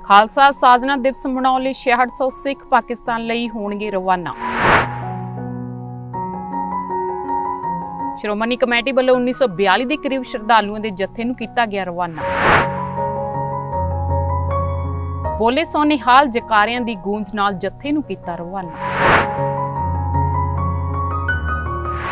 ਖਾਲਸਾ ਸਾਜਨਾ ਦਿਵਸ ਮਨਾਉਣ ਲਈ 6600 ਸਿੱਖ ਪਾਕਿਸਤਾਨ ਲਈ ਹੋਣਗੇ ਰਵਾਨਾ। ਸ਼੍ਰੋਮਣੀ ਕਮੇਟੀ ਵੱਲੋਂ 1942 ਦੇ ਕਰੀਬ ਸ਼ਰਧਾਲੂਆਂ ਦੇ ਜਥੇ ਨੂੰ ਕੀਤਾ ਗਿਆ ਰਵਾਨਾ। ਬੋਲੇ ਸੋਨੇ ਹਾਲ ਜਕਾਰਿਆਂ ਦੀ ਗੂੰਜ ਨਾਲ ਜੱਥੇ ਨੂੰ ਕੀਤਾ ਰਵਾਨਾ।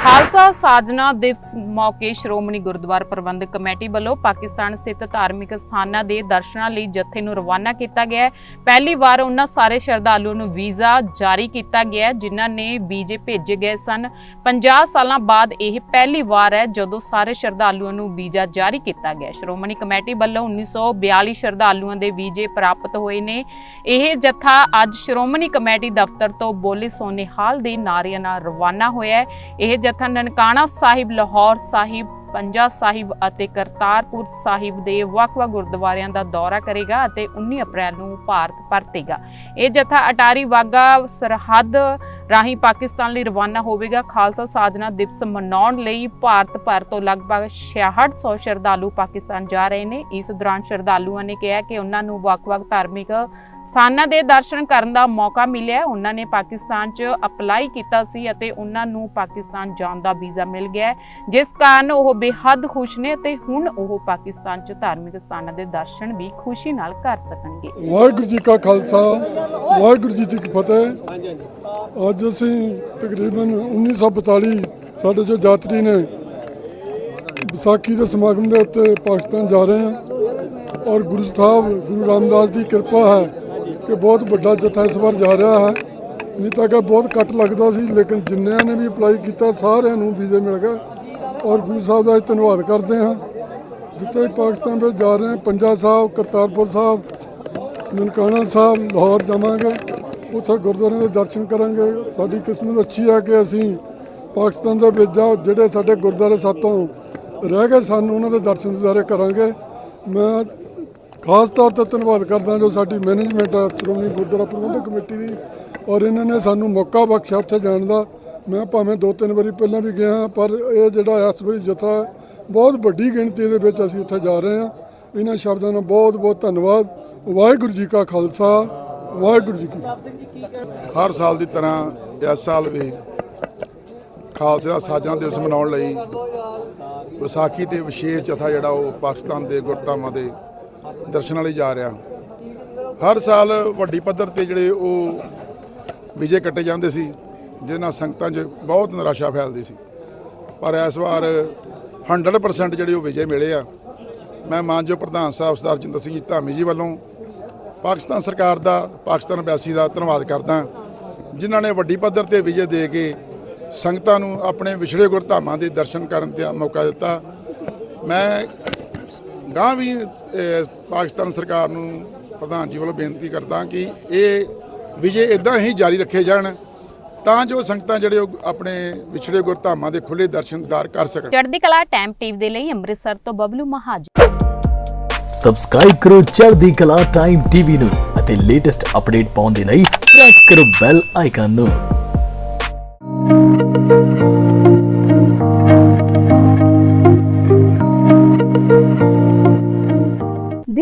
ਖਾਲਸਾ ਸਾਜਨਾ ਦਿਵਸ ਮੌਕੇ ਸ਼੍ਰੋਮਣੀ ਗੁਰਦੁਆਰਾ ਪ੍ਰਬੰਧਕ ਕਮੇਟੀ ਵੱਲੋਂ ਪਾਕਿਸਤਾਨ ਸਥਿਤ ਧਾਰਮਿਕ ਸਥਾਨਾਂ ਦੇ ਦਰਸ਼ਨਾਂ ਲਈ ਜੱਥੇ ਨੂੰ ਰਵਾਨਾ ਕੀਤਾ ਗਿਆ ਹੈ। ਪਹਿਲੀ ਵਾਰ ਉਹਨਾਂ ਸਾਰੇ ਸ਼ਰਧਾਲੂਆਂ ਨੂੰ ਵੀਜ਼ਾ ਜਾਰੀ ਕੀਤਾ ਗਿਆ ਹੈ, ਜਿਨ੍ਹਾਂ ਨੇ ਵੀਜ਼ੇ ਭੇਜੇ ਗਏ ਸਨ। 50 ਸਾਲਾਂ ਬਾਅਦ ਇਹ ਪਹਿਲੀ ਵਾਰ ਹੈ ਜਦੋਂ ਸਾਰੇ ਸ਼ਰਧਾਲੂਆਂ ਨੂੰ ਵੀਜ਼ਾ ਜਾਰੀ ਕੀਤਾ ਗਿਆ ਸ਼੍ਰੋਮਣੀ ਕਮੇਟੀ ਵੱਲੋਂ 1942 ਸ਼ਰਧਾਲੂਆਂ ਦੇ ਵੀਜ਼ੇ ਪ੍ਰਾਪਤ ਹੋਏ ਨੇ। ਇਹ ਜੱਥਾ ਅੱਜ ਸ਼੍ਰੋਮਣੀ ਕਮੇਟੀ ਦਫ਼ਤਰ ਤੋਂ ਬੋਲੇ ਸੋਨੇ ਹਾਲ ਦੇ ਨਾਰਿਆਂ ਨਾਲ ਰਵਾਨਾ ਹੋਇਆ ਹੈ। ਇਹ ਜਥਾ ਨਨਕਾਣਾ ਸਾਹਿਬ, ਲਾਹੌਰ ਸਾਹਿਬ, ਪੰਜਾ ਸਾਹਿਬ ਅਤੇ ਕਰਤਾਰਪੁਰ ਸਾਹਿਬ ਦੇ ਵੱਖ-ਵੱਖ ਗੁਰਦੁਆਰਿਆਂ ਦਾ ਦੌਰਾ ਕਰੇਗਾ ਅਤੇ 19 ਅਪ੍ਰੈਲ ਨੂੰ ਭਾਰਤ ਪਰਤੇਗਾ। ਇਹ ਜਥਾ ਅਟਾਰੀ ਵਾਗਾ ਸਰਹੱਦ ਰਾਹੀਂ ਪਾਕਿਸਤਾਨ ਲਈ ਰਵਾਨਾ ਹੋਵੇਗਾ। ਖਾਲਸਾ ਸਾਜਨਾ ਦਿਵਸ ਮਨਾਉਣ ਲਈ ਭਾਰਤ ਭਰ ਤੋਂ ਲਗਭਗ 6600 ਸ਼ਰਧਾਲੂ ਪਾਕਿਸਤਾਨ ਜਾ ਰਹੇ ਨੇ। ਇਸ ਦੌਰਾਨ ਸ਼ਰਧਾਲੂਆਂ ਨੇ ਕਿਹਾ ਕਿ ਉਹਨਾਂ ਨੂੰ ਵੱਖ-ਵੱਖ ਧਾਰਮਿਕ ਸਥਾਨਾਂ ਦੇ ਦਰਸ਼ਨ ਕਰਨ ਦਾ ਮੌਕਾ ਮਿਲਿਆ। ਉਹਨਾਂ ਨੇ ਪਾਕਿਸਤਾਨ 'ਚ ਅਪਲਾਈ ਕੀਤਾ ਸੀ ਅਤੇ ਉਹਨਾਂ ਨੂੰ ਪਾਕਿਸਤਾਨ ਜਾਣ ਦਾ ਵੀਜ਼ਾ ਮਿਲ ਗਿਆ ਜਿਸ ਕਾਰਨ ਉਹ ਬੇਹੱਦ ਖੁਸ਼ ਨੇ ਤੇ ਹੁਣ ਉਹ ਪਾਕਿਸਤਾਨ 'ਚ ਧਾਰਮਿਕ ਸਥਾਨਾਂ ਦੇ ਦਰਸ਼ਨ ਵੀ ਖੁਸ਼ੀ ਨਾਲ ਕਰ ਸਕਣਗੇ। ਵਾਹਿਗੁਰੂ ਜੀ ਕਾ ਖਾਲਸਾ, ਵਾਹਿਗੁਰੂ ਜੀ ਕੀ ਫਤਿਹ। ਅੱਜ ਅਸੀਂ ਤਕਰੀਬਨ 1942 ਸਾਡੇ ਜੋ ਯਾਤਰੀ ਨੇ ਵਿਸਾਖੀ ਦੇ ਸਮਾਗਮ ਦੇ ਉੱਤੇ ਪਾਕਿਸਤਾਨ ਜਾ ਰਹੇ ਹਾਂ। ਔਰ ਗੁਰੂ ਸਾਹਿਬ, ਗੁਰੂ ਰਾਮਦਾਸ ਦੀ ਕਿਰਪਾ ਹੈ ਕਿ ਬਹੁਤ ਵੱਡਾ ਜਥਾ ਇਸ ਵਾਰ ਜਾ ਰਿਹਾ ਹੈ। ਨਹੀਂ ਤਾਂ ਕਿ ਬਹੁਤ ਘੱਟ ਲੱਗਦਾ ਸੀ, ਲੇਕਿਨ ਜਿੰਨਿਆਂ ਨੇ ਵੀ ਅਪਲਾਈ ਕੀਤਾ, ਸਾਰਿਆਂ ਨੂੰ ਵੀਜ਼ੇ ਮਿਲ ਗਏ ਔਰ ਗੁਰੂ ਸਾਹਿਬ ਦਾ ਅਸੀਂ ਧੰਨਵਾਦ ਕਰਦੇ ਹਾਂ। ਜਿੱਥੇ ਪਾਕਿਸਤਾਨ ਵਿੱਚ ਜਾ ਰਹੇ ਹਾਂ, ਪੰਜਾ ਸਾਹਿਬ, ਕਰਤਾਰਪੁਰ ਸਾਹਿਬ, ਨਨਕਾਣਾ ਸਾਹਿਬ, ਲਾਹੌਰ ਜਾਵਾਂਗੇ। ਉੱਥੇ ਗੁਰਦੁਆਰਿਆਂ ਦੇ ਦਰਸ਼ਨ ਕਰਾਂਗੇ। ਸਾਡੀ ਕਿਸਮਤ ਅੱਛੀ ਹੈ ਕਿ ਅਸੀਂ ਪਾਕਿਸਤਾਨ ਦੇ ਵਿੱਚ ਜਾ ਜਿਹੜੇ ਸਾਡੇ ਗੁਰਦੁਆਰੇ ਸਾਤੋਂ ਰਹਿ ਗਏ, ਸਾਨੂੰ ਉਹਨਾਂ ਦੇ ਦਰਸ਼ਨ ਦਿਦਾਰੇ ਕਰਾਂਗੇ। ਮੈਂ ਖਾਸ ਤੌਰ ਤੇ ਧੰਨਵਾਦ ਕਰਦਾ ਜੋ ਸਾਡੀ ਮੈਨੇਜਮੈਂਟ ਹੈ ਸ਼੍ਰੋਮਣੀ ਗੁਰਦੁਆਰਾ ਪ੍ਰਬੰਧਕ ਕਮੇਟੀ ਦੀ ਔਰ ਇਹਨਾਂ ਨੇ ਸਾਨੂੰ ਮੌਕਾ ਬਖਸ਼ਿਆ ਉੱਥੇ ਜਾਣ ਦਾ। ਮੈਂ ਭਾਵੇਂ ਦੋ ਤਿੰਨ ਵਾਰੀ ਪਹਿਲਾਂ ਵੀ ਗਿਆ ਹਾਂ, ਪਰ ਇਹ ਜਿਹੜਾ ਇਸ ਵਾਰੀ ਜਥਾ ਬਹੁਤ ਵੱਡੀ ਗਿਣਤੀ ਦੇ ਵਿੱਚ ਅਸੀਂ ਉੱਥੇ ਜਾ ਰਹੇ ਹਾਂ। ਇਹਨਾਂ ਸ਼ਬਦਾਂ ਦਾ ਬਹੁਤ ਬਹੁਤ ਧੰਨਵਾਦ। ਵਾਹਿਗੁਰੂ ਜੀ ਕਾ ਖਾਲਸਾ ਵਾਹਿਗੁਰੂ ਜੀ ਕੀ ਫਤਿਹ। ਹਰ ਸਾਲ ਦੀ ਤਰ੍ਹਾਂ ਇਸ ਸਾਲ ਵੀ ਖਾਲਸੇ ਦਾ ਸਾਜਣਾ ਦਿਵਸ ਮਨਾਉਣ ਲਈ ਵਿਸਾਖੀ ਤੇ ਵਿਸ਼ੇਸ਼ ਜਥਾ ਜਿਹੜਾ ਉਹ ਪਾਕਿਸਤਾਨ ਦੇ ਗੁਰਧਾਮਾਂ ਦੇ ਦਰਸ਼ਨਾਂ ਲਈ ਜਾ ਰਿਹਾ। ਹਰ ਸਾਲ ਵੱਡੀ ਪੱਧਰ ਤੇ ਜਿਹੜੇ ਉਹ ਵਿਜੇ ਕੱਟੇ ਜਾਂਦੇ ਸੀ, ਜਿਹਦੇ ਨਾਲ ਸੰਗਤਾਂ 'ਚ ਬਹੁਤ ਨਿਰਾਸ਼ਾ ਫੈਲਦੀ ਸੀ। ਪਰ ਇਸ ਵਾਰ 100% ਜਿਹੜੇ ਉਹ ਵਿਜੇ ਮਿਲੇ ਆ। ਮੈਂ ਮਾਨਯੋਗ ਪ੍ਰਧਾਨ ਸਾਹਿਬ ਸਰਦਾਰ ਜਿੰਦਰ ਸਿੰਘ ਜੀ ਧਾਮੀ ਜੀ ਵੱਲੋਂ ਪਾਕਿਸਤਾਨ ਸਰਕਾਰ ਦਾ, ਪਾਕਿਸਤਾਨ ਅੰਬੈਸੀ ਦਾ ਧੰਨਵਾਦ ਕਰਦਾ ਜਿਨ੍ਹਾਂ ਨੇ ਵੱਡੀ ਪੱਧਰ ਤੇ ਵਿਜੇ ਦੇ ਕੇ ਸੰਗਤਾਂ ਨੂੰ ਆਪਣੇ ਵਿਛੜੇ ਗੁਰਧਾਮਾਂ ਦੇ ਦਰਸ਼ਨ ਕਰਨ ਦਾ ਮੌਕਾ ਦਿੱਤਾ। ਮੈਂ ਗਾਂ ਵੀ ਪਾਕਿਸਤਾਨ ਸਰਕਾਰ ਨੂੰ ਪ੍ਰਧਾਨ ਜੀ ਵੱਲੋਂ ਬੇਨਤੀ ਕਰਦਾ ਕਿ ਇਹ ਵਿਜੇ ਇਦਾਂ ਹੀ ਜਾਰੀ ਰੱਖੇ ਜਾਣ ਤਾਂ ਜੋ ਸੰਗਤਾਂ ਜਿਹੜੇ ਉਹ ਆਪਣੇ ਵਿਛੜੇ ਗੁਰਧਾਮਾਂ ਦੇ ਖੁੱਲੇ ਦਰਸ਼ਨਦਾਰ ਕਰ ਸਕਣ। ਚੜ੍ਹਦੀ ਕਲਾ ਟਾਈਮ ਟੀਵੀ ਦੇ ਲਈ ਅੰਮ੍ਰਿਤਸਰ ਤੋਂ ਬਬਲੂ ਮਹਾਜਨ ਸਬਸਕ੍ਰਾਈਬ ਕਰੋ ਚੜ੍ਹਦੀ ਕਲਾ ਟਾਈਮ ਟੀਵੀ ਨੂੰ ਅਤੇ ਲੇਟੈਸਟ ਅਪਡੇਟ ਪਾਉਣ ਦੇ ਲਈ ਪ੍ਰੈਸ ਕਰੋ ਬੈਲ ਆਈਕਨ ਨੂੰ।